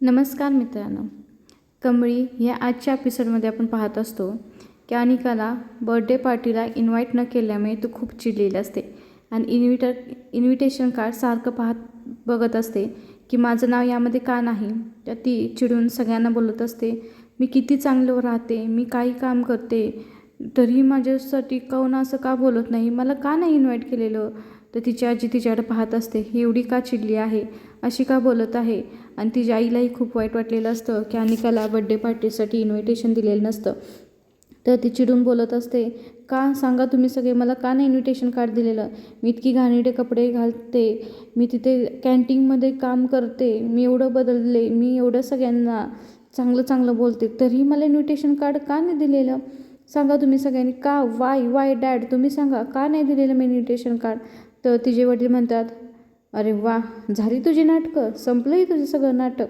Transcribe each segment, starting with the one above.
नमस्कार मित्रांनो. कमळी या आजच्या एपिसोडमध्ये आपण पाहत असतो की अनिकाला बर्थडे पार्टीला इन्व्हाइट न केल्यामुळे तू खूप चिडलेली असते. आणि इन्व्हिटर इन्व्हिटेशन कार्ड सारखं पाहत बघत असते की माझं नाव यामध्ये का नाही? तर ती चिडून सगळ्यांना बोलत असते मी किती चांगलं राहते मी काही काम करते तरीही माझ्यासाठी काऊन असं का बोलत नाही? मला का नाही इन्व्हाइट केलेलं? तर तिची आजी तिच्याकडे पाहत असते ही एवढी का चिडली आहे? अशी का बोलत आहे? आणि तिच्या आईलाही खूप वाईट वाटलेलं असतं की अनिकाला बड्डे पार्टीसाठी इन्व्हिटेशन दिलेलं नसतं. तर ती चिडून बोलत असते का सांगा तुम्ही सगळे मला का नाही इन्व्हिटेशन कार्ड दिलेलं? मी इतकी घाणेरडे कपडे घालते मी तिथे कॅन्टीनमध्ये काम करते मी एवढं बदलले मी एवढं सगळ्यांना चांगलं चांगलं बोलते तरीही मला इन्व्हिटेशन कार्ड का नाही दिलेलं? सांगा तुम्ही सगळ्यांनी का? वाय वाय डॅड तुम्ही सांगा का नाही दिलेलं मी इन्व्हिटेशन कार्ड तर तिचे वडील म्हणतात अरे वा झाली तुझी नाटकं? संपलंही तुझं सगळं नाटक?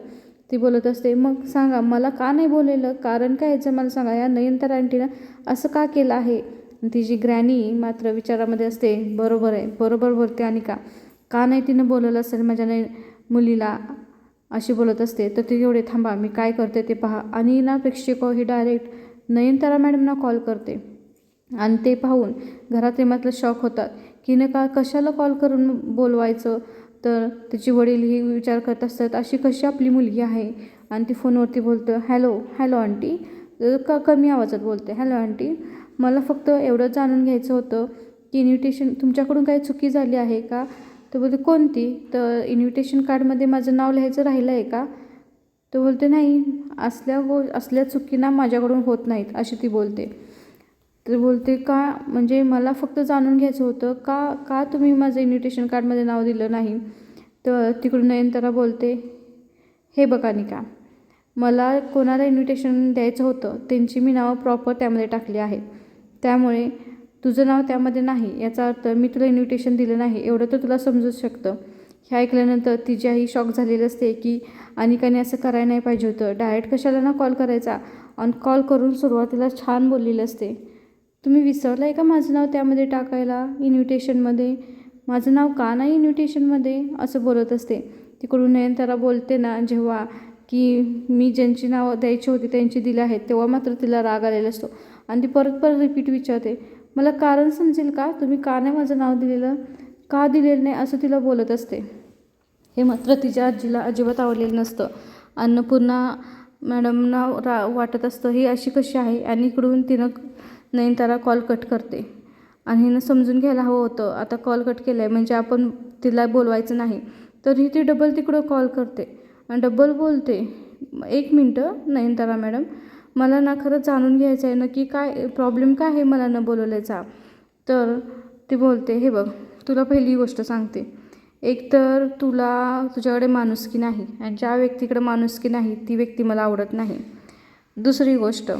ती बोलत असते मग सांगा मला का नाही बोललेलं? कारण काय याचं? मला सांगा या नयनतारा आंटीनं असं का केलं आहे? तिची ग्रॅनी मात्र विचारामध्ये असते बरोबर आहे बरोबर बोलते आणि का? का नाही तिनं बोलवलं असेल माझ्या नय मुलीला? अशी बोलत असते तर ती एवढे थांबा मी काय करते ते पहा. आणि ना प्रेक्षक ही डायरेक्ट नयनतारा मॅडमना कॉल करते. आणि ते पाहून घरातले मात्र शॉक होतात. की न का कशाला कॉल करून बोलवायचं? तर तिची वडीलही विचार करत असतात अशी कशी आपली मुलगी आहे? आणि ती फोनवरती बोलतं हॅलो हॅलो आंटी. क कमी आवाजात बोलते हॅलो आंटी मला फक्त एवढं जाणून घ्यायचं होतं की इन्व्हिटेशन तुमच्याकडून काही चुकी झाली आहे का? तर बोलते कोणती? तर इन्व्हिटेशन कार्डमध्ये माझं नाव लिहायचं राहिलं आहे का? तर बोलते नाही असल्या गो असल्या चुकीना माझ्याकडून होत नाहीत अशी ती बोलते. तर बोलते का म्हणजे मला फक्त जाणून घ्यायचं होतं का का तुम्ही माझं इन्व्हिटेशन कार्डमध्ये नाव दिलं नाही? तर तिकडून नयनतारा बोलते हे बघा निका मला कोणाला इन्व्हिटेशन द्यायचं होतं त्यांची मी नावं प्रॉपर त्यामध्ये टाकली आहेत. त्यामुळे तुझं नाव त्यामध्ये नाही याचा अर्थ मी तुला इन्व्हिटेशन दिलं नाही एवढं तर तुला समजूच शकतं. हे ऐकल्यानंतर तिची आई शॉक झालेली असते की अनिकाने असं करायला नाही पाहिजे होतं. डायरेक्ट कशाला ना कॉल करायचा? आणि कॉल करून सुरुवातीला छान बोललेलं असते. तुम्ही विसरलं आहे का माझं नाव त्यामध्ये टाकायला इन्व्हिटेशनमध्ये माझं नाव का नाही इन्व्हिटेशनमध्ये असं बोलत असते. तिकडून नयनतारा बोलते ना जेव्हा की मी ज्यांची नावं द्यायची होती त्यांची दिली आहेत तेव्हा मात्र तिला राग आलेला असतो. आणि ती परत परत रिपीट विचारते मला कारण समजेल का? तुम्ही का नाही माझं नाव दिलेलं? का दिलेलं नाही? असं तिला बोलत असते. हे मात्र तिच्या आजीला अजिबात आवडलेलं नसतं. अन्नपूर्णा मॅडमना रा वाटत असतं ही अशी कशी आहे? आणि इकडून तिनं नयनतारा कॉल कट करते. आणि हिनं समजून घ्यायला हवं होतं. आता कॉल कट केला आहे म्हणजे आपण तिला बोलवायचं नाही. तरी ती डबल तिकडं कॉल करते. आणि डबल बोलते. एक मिनटं नयनतारा मॅडम. मला ना खरंच जाणून घ्यायचं आहे नक्की काय प्रॉब्लेम काय आहे मला न बोलवल्याचा? तर ती बोलते हे बघ तुला पहिली गोष्ट सांगते. एक तर तुला तुझ्याकडे माणुसकी नाही आणि ज्या व्यक्तीकडे माणुसकी नाही ती व्यक्ती मला आवडत नाही. दुसरी गोष्ट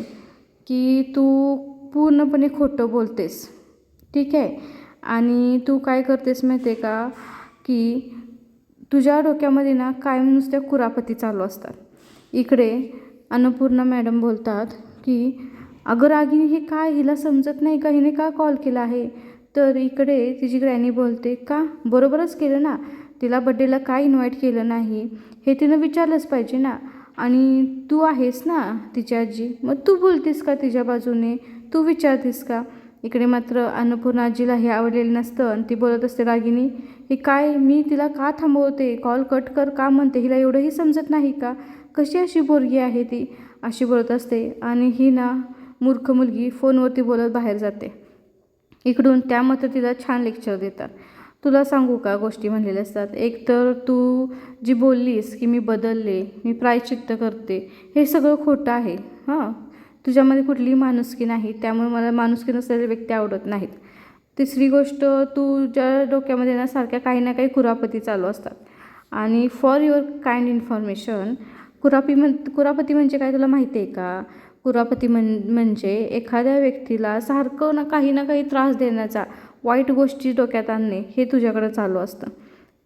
की तू पूर्णपणे खोटं बोलतेस. ठीक आहे? आणि तू काय करतेस माहिती आहे का? की तुझ्या डोक्यामध्ये ना कायम नुसत्या कुरापती चालू असतात. इकडे अन्नपूर्णा मॅडम बोलतात की अगं रागिनी हे काय? हिला समजत नाही का? हिने का कॉल केला आहे? तर इकडे तिची ग्रॅनी बोलते का? बरोबरच केलं ना? तिला बड्डेला काय इन्व्हाइट केलं नाही? हे तिनं विचारलंच पाहिजे ना? आणि तू आहेस ना तिची आजी? मग तू बोलतेस का तिच्या बाजूने? तू विचारतेस का? इकडे मात्र अन्नपूर्णा आजीला हे आवडलेलं नसतं आणि ती बोलत असते रागिनी हे काय? मी तिला का थांबवते? कॉल कट कर का म्हणते? हिला एवढंही समजत नाही का? कशी अशी बोरगी आहे ती? अशी बोलत असते आणि ही ना मूर्ख मुलगी फोनवरती बोलत बाहेर जाते. इकडून त्या मात्र तिला छान लेक्चर देतात. तुला सांगू का? गोष्टी म्हणलेल्या असतात. एक तर तू जी बोललीस की मी बदलले मी प्रायचित्त करते हे सगळं खोटं आहे. हां. तुझ्यामध्ये कुठलीही माणुसकी नाही त्यामुळे मला माणुसकी नसलेल्या व्यक्ती आवडत नाहीत. तिसरी गोष्ट तुझ्या डोक्यामध्ये ना सारख्या काही ना काही कुरापती चालू असतात. आणि फॉर युअर काइंड इन्फॉर्मेशन कुरापी म्हण कुरापती म्हणजे काय तुला माहिती आहे का? कुरापती म्हण म्हणजे एखाद्या व्यक्तीला सारखं ना काही ना काही त्रास देण्याचा वाईट गोष्टी डोक्यात आणणे हे तुझ्याकडं चालू असतं.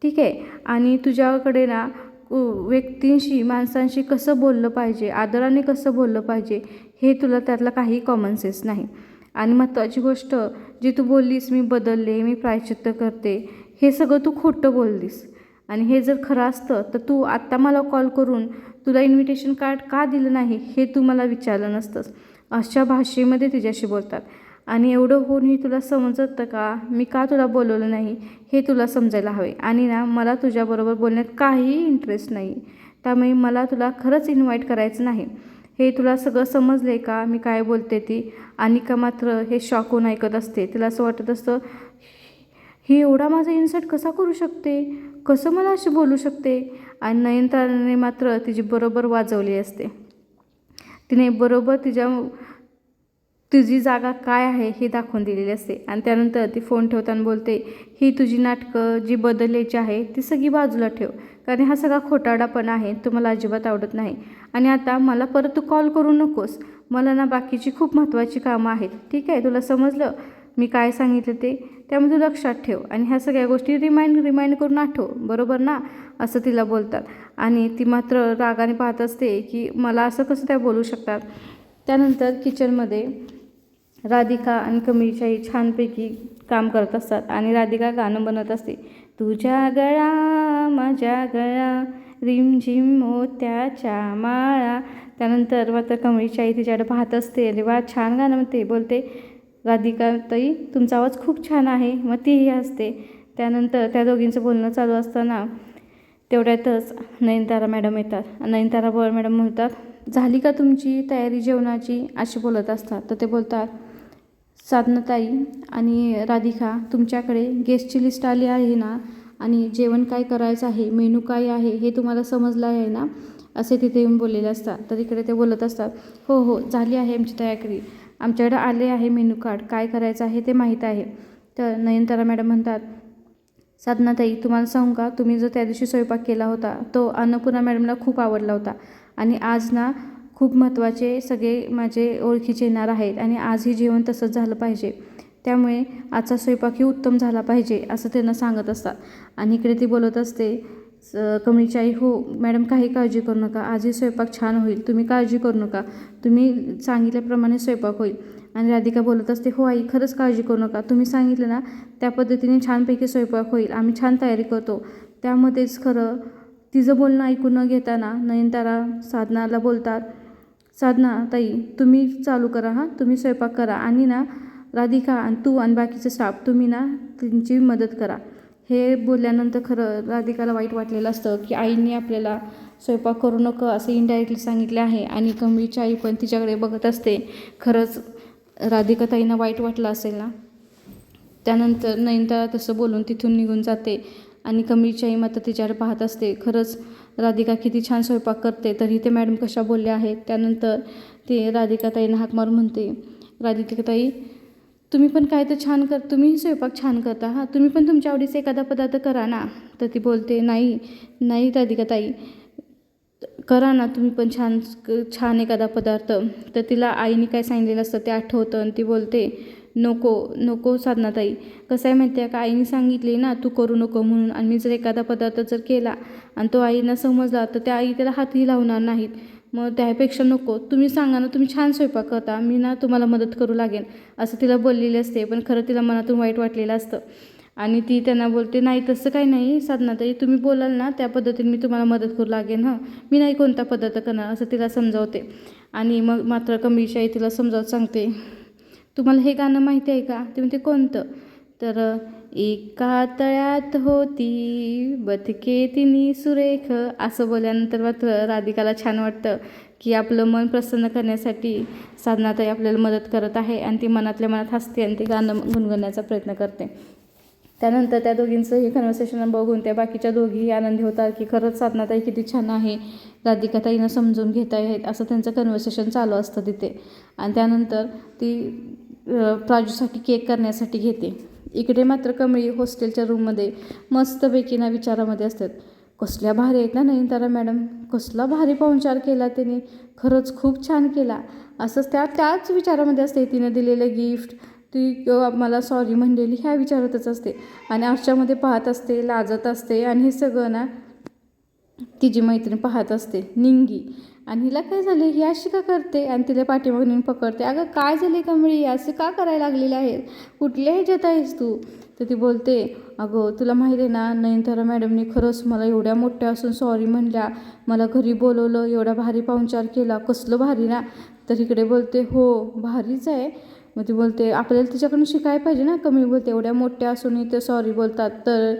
ठीक आहे? आणि तुझ्याकडे ना व्यक्तींशी माणसांशी कसं बोललं पाहिजे आदराने कसं बोललं पाहिजे हे तुला त्यातला काही कॉमन सेन्स नाही. आणि महत्त्वाची गोष्ट जी तू बोललीस मी बदलले मी प्रायचित्त करते हे सगळं तू खोटं बोललीस. आणि हे जर खरं असतं तर तू आत्ता मला कॉल करून तुला इन्व्हिटेशन कार्ड का दिलं नाही हे तू मला विचारलं नसतंस. अशा भाषेमध्ये तिच्याशी बोलतात. आणि एवढं होऊनही तुला समजतं का? मी का तुला बोलवलं नाही? हे तुला समजायला हवे. आणि ना मला तुझ्याबरोबर बोलण्यात काहीही इंटरेस्ट नाही. त्यामुळे मला तुला खरंच इन्व्हाइट करायचं नाही. हे तुला सगळं समजलं आहे का? मी काय बोलते ती? आणि का मात्र हे शॉक होऊन ऐकत असते. तिला असं वाटत असतं ही एवढा माझा इन्सर्ट कसा करू शकते? कसं मला असे बोलू शकते? आणि नयनताराने मात्र तिची बरोबर वाजवली असते. तिने बरोबर तिच्या तुझी जागा काय आहे हे दाखवून दिलेली असते. आणि त्यानंतर ती फोन ठेवताना बोलते ही तुझी नाटकं जी बदलायची आहे ती सगळी बाजूला ठेव. कारण हा सगळा खोटाडापणा आहे तो मला अजिबात आवडत नाही. आणि आता मला परत तू कॉल करू नकोस. मला ना बाकीची खूप महत्त्वाची कामं आहेत. ठीक आहे तुला समजलं? मी काय सांगितलं ते? त्यामुळे तू लक्षात ठेव आणि ह्या सगळ्या गोष्टी रिमाइंड रिमाइंड करून आठव. बरोबर ना? असं तिला बोलतात. आणि ती मात्र रागाने पाहत असते की मला असं कसं त्या बोलू शकतात? त्यानंतर किचनमध्ये राधिका आणि कमळीच्याही छानपैकी काम करत असतात आणि राधिका गाणं बनत असते. तुझ्या गळा माझ्या गळा रिमझिम मोत्याच्या माळा. त्यानंतर मात्र कमळीची आई तिच्याकडे पाहत असते. अरे वा छान गाणं. म्हणते बोलते राधिका ताई तुमचा आवाज खूप छान आहे. मग तीही असते त्यानंतर त्या दोघींचं बोलणं चालू असताना तेवढ्यातच नयनतारा मॅडम येतात. नयनतारा बळ मॅडम म्हणतात झाली का तुमची तयारी जेवणाची? अशी बोलत असतात. तर ते बोलतात साधनाताई आणि राधिका तुमच्याकडे गेस्टची लिस्ट आली आहे ना? आणि जेवण काय करायचं आहे मेनू काय आहे हे तुम्हाला समजलं आहे ना? असे तिथे येऊन बोललेले असतात. तर इकडे ते बोलत असतात हो हो झाली आहे आमची तयारी. आमच्याकडे आले आहे मेनू कार्ड काय करायचं आहे ते माहीत आहे. तर नयनतारा मॅडम म्हणतात साधनाताई तुम्हाला सांगू का? तुम्ही जो त्या दिवशी स्वयंपाक केला होता तो अन्नपूर्णा मॅडमला खूप आवडला होता. आणि आज ना खूप महत्त्वाचे सगळे माझे ओळखीचे येणार आहेत आणि आजही जेवण तसंच झालं पाहिजे. त्यामुळे आजचा स्वयंपाकही उत्तम झाला पाहिजे असं त्यांना सांगत असतात. आणि इकडे ती बोलत असते स- कमळीची आई हो मॅडम काही काळजी करू नका. आजही स्वयंपाक छान होईल. तुम्ही काळजी करू नका. तुम्ही सांगितल्याप्रमाणे स्वयंपाक होईल. आणि राधिका बोलत असते हो आई खरंच काळजी करू नका. तुम्ही सांगितलं ना त्या पद्धतीने छानपैकी स्वयंपाक होईल. आम्ही छान तयारी करतो. त्यामध्येच खरं तिचं बोलणं ऐकून न घेताना नयनतारा साधनाला बोलतात साधना ताई तुम्ही चालू करा हां. तुम्ही स्वयंपाक करा. आणि ना राधिका आणि तू आणि बाकीचे स्टाफ तुम्ही ना त्यांची मदत करा. हे बोलल्यानंतर खरं राधिकाला वाईट वाटलेलं असतं की आईने आपल्याला स्वयंपाक करू नको असं इनडायरेक्टली सांगितले आहे. आणि कमळीची आई पण तिच्याकडे बघत असते. खरंच राधिका ताईंना वाईट वाटलं असेल ना? त्यानंतर नयनतारा तसं बोलून तिथून निघून जाते. आणि कमळीची आई मात्र तिच्याकडे पाहत असते. खरंच राधिका किती छान स्वयंपाक करते तरी ते मॅडम कशा बोलल्या आहेत त्यानंतर ते राधिकाताईंना हाक मारून म्हणते राधिकाताई तुम्ही पण काय तर छान कर तुम्हीही स्वयंपाक छान करता हां तुम्ही पण तुमच्या आवडीचा एखादा पदार्थ करा ना. तर ती बोलते नाही नाही राधिका ताई करा ना तुम्ही पण छान छान एखादा पदार्थ. तर तिला आईने काय सांगितलेलं असतं ते आठवतं आणि ती बोलते नको नको साधनाताई कसं आहे माहिती आहे का आईने सांगितले ना तू करू नको म्हणून. आणि मी जर एखादा पदार्थ जर केला आणि तो आईना समजला तर त्या आई त्याला हातही लावणार नाहीत. मग त्यापेक्षा नको. तुम्ही सांगा ना तुम्ही छान स्वयंपाक करता मी ना तुम्हाला मदत करू लागेन. असं तिला बोललेली असते पण खरं तिला मनातून वाईट वाटलेलं असतं. आणि ती त्यांना बोलते नाही तसं काही नाही साधनाताई तुम्ही बोलाल ना त्या पद्धतीने मी तुम्हाला मदत करू लागेन हं. मी नाही कोणता पदार्थ करणार असं तिला समजावते. आणि मग मात्र कमीशाही तिला समजावत सांगते. तुम्हाला हे गाणं माहिती आहे का? ते म्हणते कोणतं? तर एका तळ्यात होती बदके तिनी सुरेख. असं बोलल्यानंतर मात्र राधिकाला छान वाटतं की आपलं मन प्रसन्न करण्यासाठी साधनाताई आपल्याला मदत करत आहे आणि ती मनातल्या मनात हसते आणि ते गाणं गुणगुणण्याचा प्रयत्न करते. त्यानंतर त्या दोघींचं हे कन्व्हर्सेशन बघून त्या बाकीच्या दोघीही आनंदी होतात की खरंच साधनाताई किती छान आहे राधिकाताईनं समजून घेत आहेत असं त्यांचं कन्व्हर्सेशन चालू असतं तिथे. आणि त्यानंतर ती प्राजूसाठी केक करण्यासाठी घेते. इकडे मात्र कमळी हॉस्टेलच्या रूममध्ये मस्तपैकी ना विचारामध्ये असतात. कसल्या भारी आहेत ना नयनतारा मॅडम? कसला भारी पाहुणचार केला त्याने. खरंच खूप छान केला. असंच त्या त्याच विचारामध्ये असते. तिनं दिलेलं गिफ्ट ती मला सॉरी म्हणलेली ह्या विचारातच असते. आणि आरशामध्ये पाहत असते लाजत असते. आणि हे सगळं ना तिची मैत्रीण पाहत असते निंगी. आणि हिला काय झालं ही अशी का करते आणि तिला पाठीमागून पकडते. अगं काय झाले कमळी? असे का करायला लागलेले आहे? कुठल्या ह्याच्यात आहेस तू? तर ती बोलते अगं तुला माहिती आहे ना नयनतारा मॅडमने खरंच मला एवढ्या मोठ्या असून सॉरी म्हणल्या. मला घरी बोलवलं एवढा भारी पाहुणचार केला. कसलं भारी ना? तर इकडे बोलते हो भारीच आहे. मग ती बोलते आपल्याला तिच्याकडून शिकायला पाहिजे ना? कमी बोलते एवढ्या मोठ्या असूनही ते सॉरी बोलतात तर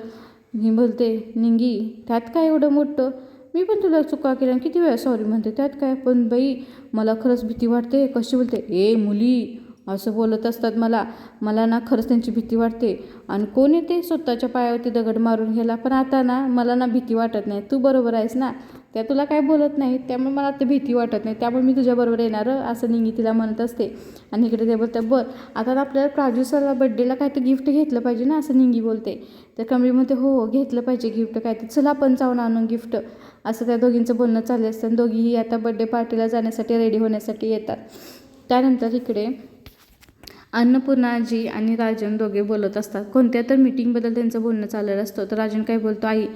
मी बोलते निंगी त्यात काय एवढं मोठं? मी पण तुला चुका केल्या आणि किती वेळा सॉरी म्हणते त्यात काय? पण बाई मला खरंच भीती वाटते. कशी बोलते? ए मुली असं बोलत असतात मला. मला ना खरंच त्यांची भीती वाटते. आणि कोण येते? स्वतःच्या पायावरती दगड मारून गेला पण आता ना मला ना भीती वाटत नाही. तू बरोबर आहेस ना? त्या तुला काय बोलत नाही त्यामुळे मला आता भीती वाटत नाही. त्यामुळे मी तुझ्याबरोबर येणार असं निंगी तिला म्हणत असते. आणि इकडे ते बोलतं बरं आता आपल्याला प्राजू सरला बड्डेला काय तर गिफ्ट घेतलं पाहिजे ना असं निंगी बोलते. तर कमळी म्हणते हो हो घेतलं पाहिजे गिफ्ट काय तर चला आपण जाऊन आणून गिफ्ट असं त्या दोघींचं बोलणं चाललं असतं. आणि दोघीही आता बड्डे पार्टीला जाण्यासाठी रेडी होण्यासाठी येतात. त्यानंतर इकडे अन्नपूर्णाजी आणि राजन दोघे बोलत असतात. कोणत्या तर मीटिंगबद्दल त्यांचं बोलणं चाललेलं असतं तर राजन काय बोलतो आई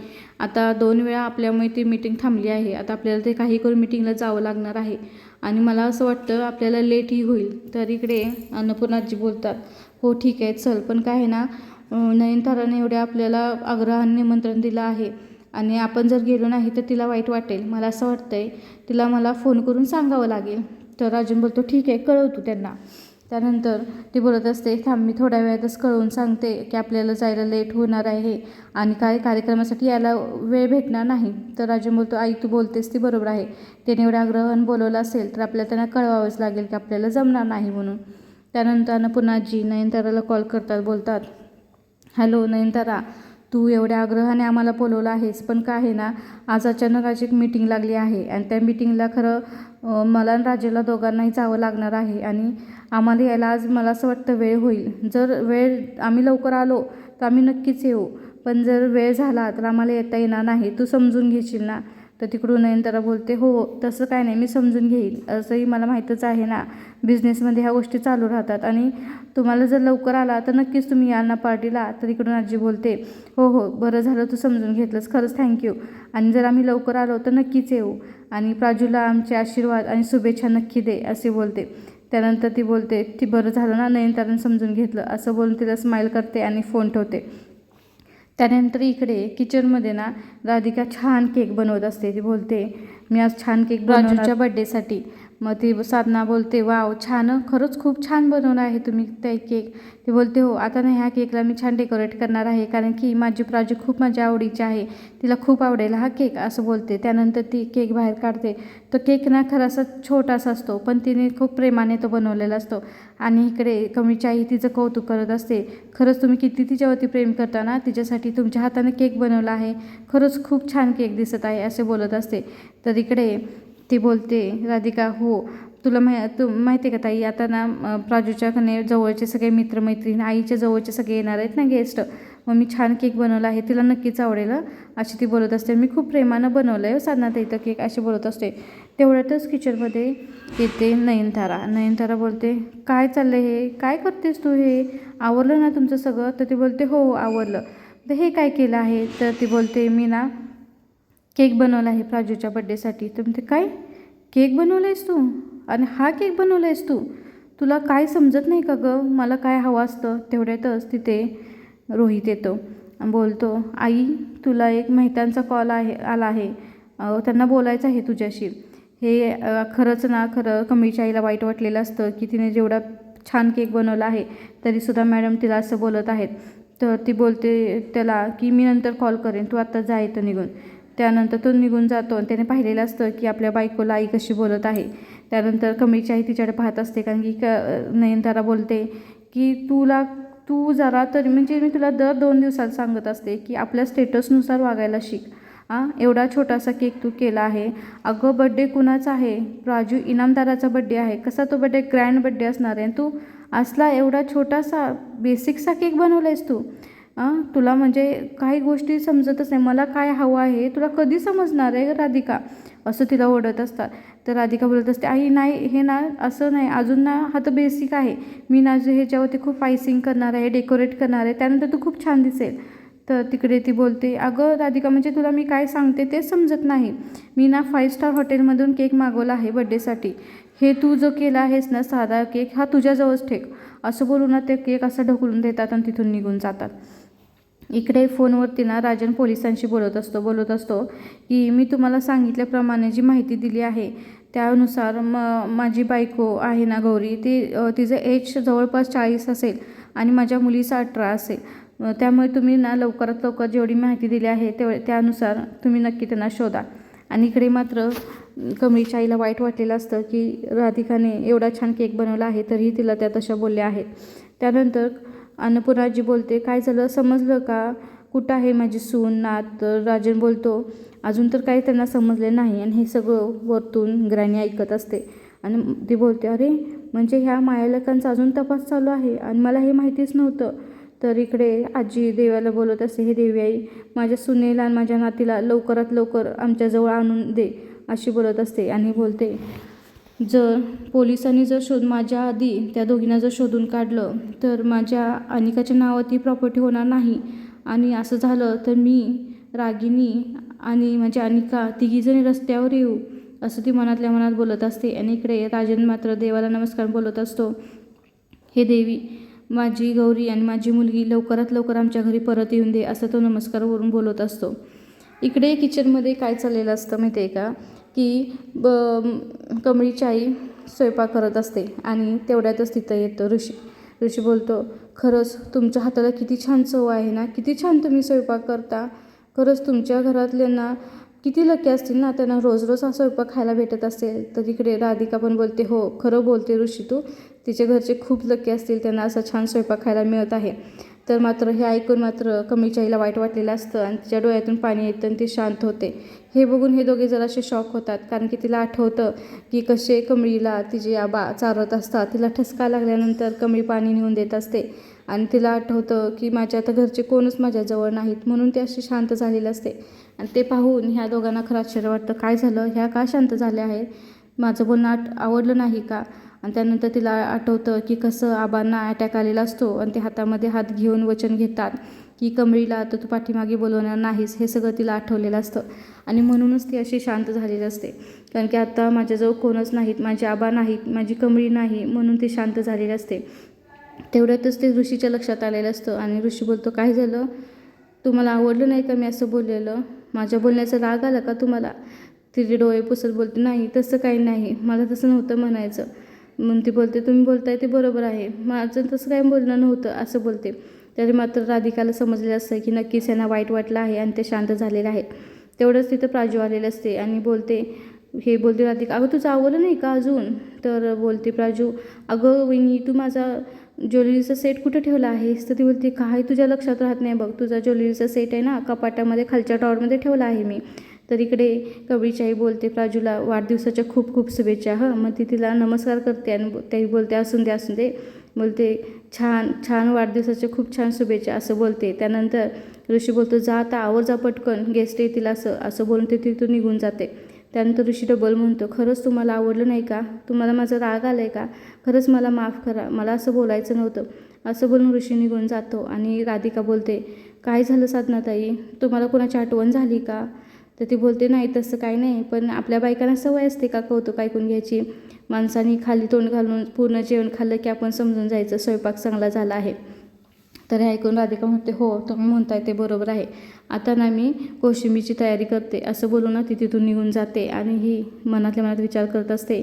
आता दोन वेळा आपल्यामुळे ती मीटिंग थांबली आहे. आता आपल्याला ते काही करून मीटिंगला जावं लागणार आहे. आणि मला असं वाटतं आपल्याला लेटही होईल. तर इकडे अन्नपूर्णाजी बोलतात हो ठीक आहे चल पण काय आहे ना नयनताराने एवढ्या आपल्याला आग्रहाने निमंत्रण दिलं आहे. आणि आपण जर गेलो नाही तर तिला वाईट वाटेल. मला असं वाटतं आहे तिला मला फोन करून सांगावं लागेल. तर राजन बोलतो ठीक आहे कळवतो त्यांना. त्यानंतर ती बोलत असते थांब मी थोड्या वेळातच कळवून सांगते की आपल्याला जायला लेट होणार आहे आणि काय कार्यक्रमासाठी यायला वेळ भेटणार नाही. तर राजन बोलतो आई तू बोलतेस ती बरोबर आहे. त्याने एवढ्या आग्रहानं बोलवलं असेल तर आपल्याला त्यांना कळवावंच लागेल की आपल्याला जमणार नाही म्हणून. त्यानंतर पुन्हा जी नयनताराला कॉल करतात बोलतात हॅलो नयनतारा तू एवढ्या आग्रहाने आम्हाला बोलवलं आहेस पण काय आहे ना आज अचानक आज एक मीटिंग लागली आहे आणि त्या मीटिंगला खरं मला आणि राजेला दोघांनाही जावं लागणार आहे आणि आम्हाला यायला आज मला असं वाटतं वेळ होईल. जर वेळ आम्ही लवकर आलो तर आम्ही नक्कीच येऊ. पण जर वेळ झाला तर आम्हाला येता येणार नाही. तू समजून घेशील ना? तर तिकडून नयनतारा बोलते हो, हो तसं काय नाही. मी समजून घेईल. असंही मला माहीतच आहे ना. बिझनेसमध्ये ह्या गोष्टी चालू राहतात. आणि तुम्हाला जर लवकर आला तर नक्कीच तुम्ही याल ना पार्टीला. तर इकडून आजी बोलते हो हो बरं झालं तू समजून घेतलंस. खरंच थँक्यू आणि जर आम्ही लवकर आलो तर नक्कीच येऊ. आणि प्राजूला आमचे आशीर्वाद आणि शुभेच्छा नक्की दे असे बोलते. त्यानंतर ती बोलते ती बरं झालं ना नयनतारानं समजून घेतलं. असं बोलून तिला स्माईल करते आणि फोन ठेवते. त्यानंतर इकडे किचनमध्ये ना राधिका छान केक बनवत असते. ती बोलते मी आज छान केक राजूच्या बड्डेसाठी मग ती साधना बोलते वाव छान खरंच खूप छान बनवलं आहे तुम्ही ते केक. ती बोलते हो आता नाही ह्या केकला मी छान डेकोरेट करणार आहे कारण की माझी प्राजू खूप माझ्या आवडीची आहे तिला खूप आवडेल हा केक असं बोलते. त्यानंतर ती केक बाहेर काढते. तो केक ना खरासा छोटासा असतो पण तिने खूप प्रेमाने तो बनवलेला असतो. आणि इकडे कमीची आई तिचं कौतुक करत असते खरंच तुम्ही किती तिच्यावरती प्रेम करता ना तिच्यासाठी तुमच्या हाताने केक बनवला आहे खरंच खूप छान केक दिसत आहे असे बोलत असते. तर इकडे ती बोलते राधिका हो तुला माहि तू माहिती आहे का ताई? आता ना प्राजूच्या कने जवळचे सगळे मित्रमैत्रीण आईच्या जवळचे सगळे येणार आहेत ना गेस्ट. मग मी छान केक बनवला आहे तिला नक्कीच आवडेल अशी ती बोलत असते. मी खूप प्रेमानं बनवलं आहे हो, साधनात इथं केक अशी बोलत असते. तेवढ्यातच किचनमध्ये येते नयनतारा. नयनतारा बोलते काय चाललं हे? काय करतेस तू हे? आवरलं ना तुमचं सगळं? तर ती बोलते हो हो आवरलं. तर हे काय केलं आहे? तर ती बोलते मी ना केक बनवला आहे प्राजूच्या बड्डेसाठी तर म्हणते काय? केक बनवला आहेस तू? आणि हा केक बनवला आहेस तू? तुला काय समजत नाही का गं? मला काय हवं असतं? तेवढ्यातच तिथे रोहित येतो. बोलतो आई तुला एक मेहतांचा कॉल आहे आला आहे. त्यांना बोलायचं आहे तुझ्याशी. हे खरंच ना खरं कमीच्या आईला वाईट वाटलेलं असतं की तिने जेवढा छान केक बनवला आहे तरीसुद्धा मॅडम तिला असं बोलत आहेत. तर ती बोलते त्याला की मी नंतर कॉल करेन. तू आत्ता जा इथं निघून. त्यानंतर तो निघून जातो आणि त्याने पाहिलेलं असतं की आपल्या बायकोला आई कशी बोलत आहे. त्यानंतर कमीची आई तिच्याकडे पाहत असते कारण की क नयनतारा बोलते की तुला तू जरा तरी म्हणजे मी तुला दर दोन दिवसात सांगत असते की आपल्या स्टेटसनुसार वागायला शिक. हां एवढा छोटासा केक तू केला आहे. अगं बड्डे कुणाचा आहे? राजू इनामदाराचा बड्डे आहे. कसा तो बड्डे ग्रँड बड्डे असणार आहे? तू असला एवढा छोटासा बेसिकसा केक बनवला आहेस तू. हां तुला म्हणजे काही गोष्टी समजतच नाही. मला काय हवं आहे तुला कधी समजणार आहे राधिका? असं तिला ओढत असतात. तर राधिका बोलत असते आई नाही हे ना असं नाही. अजून ना हा तर बेसिक आहे. मी ना ह्याच्यावरती खूप आयसिंग करणार आहे डेकोरेट करणार आहे त्यानंतर तू खूप छान दिसेल. तर तिकडे ती बोलते अगं राधिका म्हणजे तुला मी काय सांगते ते समजत नाही. मी ना फाईव्ह स्टार हॉटेलमधून केक मागवला आहे बड्डेसाठी हे तू जो केला आहेस ना साधा केक हा तुझ्याजवळच ठेक असं बोलून ना ते केक असं ढकलून देतात आणि तिथून निघून जातात. इकडे फोनवरती ना राजन पोलिसांशी बोलत असतो बोलत असतो की मी तुम्हाला सांगितल्याप्रमाणे जी माहिती दिली आहे त्यानुसार म माझी बायको आहे ना गौरी ती तिचं एज जवळपास चाळीस असेल आणि माझ्या मुलीचं अठरा असेल. त्यामुळे तुम्ही ना लवकरात लवकर जेवढी माहिती दिली आहे तेव त्यानुसार तुम्ही नक्की त्यांना शोधा. आणि इकडे मात्र कमळीच्या आईला वाईट वाटलेलं असतं की राधिकाने एवढा छान केक बनवला आहे तरीही तिला त्या तशा बोलल्या आहेत. त्यानंतर अन्नपूर्णाजी बोलते काय झालं? समजलं का? कुठं आहे माझी सून नात? तर राजन बोलतो अजून तर काही त्यांना समजले नाही आणि हे सगळं वरतून ग्रॅनी ऐकत असते. आणि ती बोलते अरे म्हणजे ह्या मायालकांचा अजून तपास चालू आहे आणि मला हे माहितीच नव्हतं. तर इकडे आजी देवाला बोलत असते हे देवी आई माझ्या सुनेला आणि माझ्या नातीला लवकरात लवकर आमच्याजवळ आणून दे अशी बोलत असते आणि बोलते जर पोलिसांनी जर शोध माझ्या आधी त्या दोघींना जर शोधून काढलं तर माझ्या अनिकाच्या नावाती प्रॉपर्टी होणार नाही. आणि असं झालं तर मी रागिनी आणि माझी अनिका तिघीजणी रस्त्यावर येऊ असं ती मनातल्या मनात बोलत असते. आणि इकडे राजन मात्र देवाला नमस्कार बोलत असतो. हे देवी माझी गौरी आणि माझी मुलगी लवकरात लवकर आमच्या घरी परत येऊन दे असं तो नमस्कारवरून बोलत असतो. इकडे किचनमध्ये काय चाललेलं असतं माहिती आहे का? की ब कमळीची आई स्वयंपाक करत असते आणि तेवढ्यातच तिथं येतो ऋषी. ऋषी बोलतो खरंच तुमच्या हाताला किती छान चव आहे ना? किती छान तुम्ही स्वयंपाक करता. खरंच तुमच्या घरातल्यांना किती लकी असतील ना? त्यांना रोज रोज हा स्वयंपाक खायला भेटत असेल. तर तिकडे राधिका पण बोलते हो खरं बोलते ऋषी तू. तिच्या घरचे खूप लकी असतील. त्यांना असं छान स्वयंपाक खायला मिळत आहे. तर मात्र हे ऐकून मात्र कमीच्या आईला वाईट वाटलेलं असतं आणि तिच्या डोळ्यातून पाणी येतं आणि ती शांत होते. हे बघून हे दोघे जरासे शॉक होतात. कारण की तिला आठवतं की कसे कमळीला तिचे आबा चारत असतात. तिला ठसका लागल्यानंतर कमळी पाणी नेऊन देत असते. आणि तिला आठवतं की माझ्या आता घरचे कोणच माझ्याजवळ नाहीत. म्हणून ती अशी शांत झालेली असते. आणि ते पाहून ह्या दोघांना खरं आश्चर्य वाटतं. काय झालं? ह्या का शांत झाल्या आहेत? माझं बोलणं आट आवडलं नाही का? आणि त्यानंतर तिला आठवतं की कसं आबांना अटॅक आलेला असतो. आणि ते हातामध्ये हात घेऊन वचन घेतात की कमळीला तर तू पाठीमागे बोलवणार नाहीस. हे सगळं तिला आठवलेलं असतं. आणि म्हणूनच ती अशी शांत झालेली असते. कारण की आत्ता माझ्याजवळ कोणच नाहीत माझे आबा नाहीत माझी कमळी नाही म्हणून ती शांत झालेली असते. तेवढ्यातच ते ऋषीच्या लक्षात आलेलं असतं आणि ऋषी बोलतो काय झालं? तुम्हाला आवडलं नाही का मी असं बोललेलं? माझ्या बोलण्याचा राग आला का तुम्हाला? तिचे डोळे पुसत बोलते नाही तसं काही नाही. मला तसं नव्हतं म्हणायचं. मग ती बोलते तुम्ही बोलताय ते बरोबर आहे. माझं तसं काही बोलणं नव्हतं असं बोलते. तरी मात्र राधिकाला समजलेलं असतं की नक्कीच यांना वाईट वाटलं आहे आणि ते शांत झालेले आहेत. तेवढंच तिथं प्राजू आलेलं असते आणि बोलते हे बोलते राधिका अगं तुझं आवडलं नाही का अजून? तर बोलते प्राजू अगं वहिनी तू माझा ज्वेलरीचा सेट कुठं ठेवला आहेस? तर ती बोलते काय तुझ्या लक्षात राहत नाही बघ तुझा ज्वेलरीचा सेट आहे ना कपाटामध्ये खालच्या टॉवरमध्ये ठेवला आहे मी. तर इकडे कबडीची आई बोलते प्राजूला वाढदिवसाच्या खूप खूप शुभेच्छा हं. मग ती तिला नमस्कार करते आणि त्याही बोलते असून दे असून दे. बोलते छान छान वाढदिवसाच्या खूप छान शुभेच्छा असं बोलते. त्यानंतर ऋषी बोलतो जा आता आवर जा पटकन गेस्ट येतील असं असं बोलून ते तिथून निघून जाते. त्यानंतर ऋषी डबल म्हणतो खरंच तुम्हाला आवडलं नाही का? तुम्हाला माझा राग आला आहे का? खरंच मला माफ करा मला असं बोलायचं नव्हतं. असं बोलून ऋषी निघून जातो आणि राधिका बोलते काय झालं साधनाताई? तुम्हाला कोणाची आठवण झाली का? तर ती बोलते नाही तसं काही नाही पण आपल्या बायकांना सवय असते का कौतुक ऐकून घ्यायची? माणसाने खाली तोंड घालून पूर्ण जेवण खाल्लं की आपण समजून जायचं स्वयंपाक चांगला झाला आहे. तर हे ऐकून राधिका म्हणते हो तुम्ही म्हणताय ते बरोबर आहे. आता ना मी कोशिंबीरची तयारी करते. असं बोलून ना ती तिथून निघून जाते आणि ही मनातल्या मनात विचार करत असते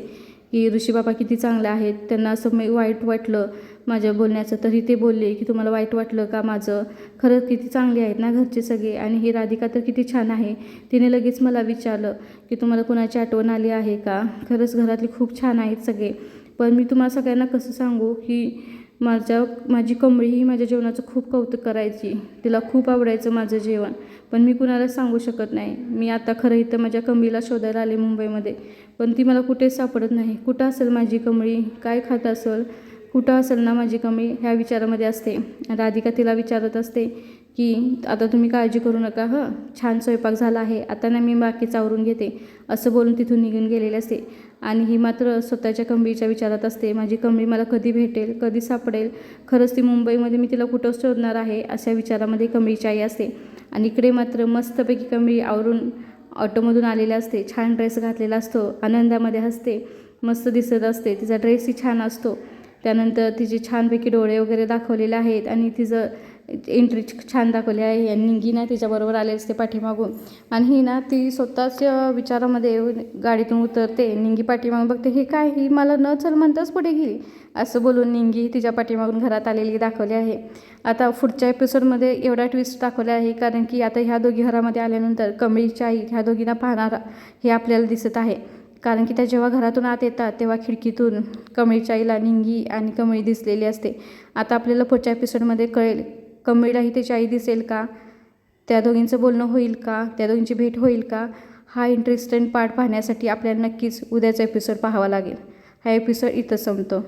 की ऋषीबाबा किती चांगले आहेत त्यांना असं मी वाईट वाटलं माझ्या बोलण्याचं तरी ते बोलले की तुम्हाला वाईट वाटलं का माझं? खरंच किती चांगले आहेत ना घरचे सगळे आणि ही राधिका तर किती छान आहे. तिने लगेच मला विचारलं की तुम्हाला कोणाची आठवण आली आहे का? खरंच घरातले खूप छान आहेत सगळे. पण मी तुम्हाला सगळ्यांना कसं सांगू की माझ्या माझी कमळी ही माझ्या जेवणाचं खूप कौतुक करायची. तिला खूप आवडायचं माझं जेवण. पण मी कुणालाच सांगू शकत नाही. मी आता खरं इथं माझ्या कमळीला शोधायला आले मुंबईमध्ये. पण ती मला कुठेच सापडत नाही. कुठं असेल माझी कमळी? काय खात असेल? कुठं असेल ना माझी कमळी? ह्या विचारामध्ये असते. राधिका तिला विचारत असते की आता तुम्ही काळजी करू नका हं छान स्वयंपाक झाला आहे आता ना मी बाकीच आवरून घेते असं बोलून तिथून निघून गेलेले असते. आणि ही मात्र स्वतःच्या कमळीच्या विचारात असते माझी कमळी मला कधी भेटेल कधी सापडेल खरंच ती मुंबईमध्ये मी तिला कुठं शोधणार आहे अशा विचारामध्ये कमळीची आई असते. आणि इकडे मात्र मस्तपैकी कमळी आवरून ऑटोमधून आलेले असते छान ड्रेस घातलेला असतो आनंदामध्ये हसते मस्त दिसत असते तिचा ड्रेसही छान असतो. त्यानंतर तिचे छानपैकी डोळे वगैरे दाखवलेले आहेत आणि तिचं एंट्री छान दाखवली आहे. आणि निंगी ना तिच्याबरोबर आले असते पाठीमागून. आणि ही ना ती स्वतःच विचारामध्ये गाडीतून उतरते. निंगी पाठीमागून बघते हे काय? ही मला न चल म्हणताच पुढे गेली. असं बोलून निंगी तिच्या पाठीमागून घरात आलेली दाखवली आहे. आता पुढच्या एपिसोडमध्ये एवढा ट्विस्ट दाखवला आहे कारण की आता ह्या दोघी घरामध्ये आल्यानंतर कमळीची आई ह्या दोघींना पाहणार हे आपल्याला दिसत आहे. कारण की त्या जेव्हा घरातून आत येतात तेव्हा खिडकीतून कमळीच्या आईला निंगी आणि कमळी दिसलेली असते. आता आपल्याला पुढच्या एपिसोडमध्ये कळेल कमळीलाही त्याची आई दिसेल का? त्या दोघींचं बोलणं होईल का? त्या दोघींची भेट होईल का? हा इंटरेस्टिंग पार्ट पाहण्यासाठी आपल्याला नक्कीच उद्याचा एपिसोड पाहावा लागेल. हा एपिसोड इथं संपतो.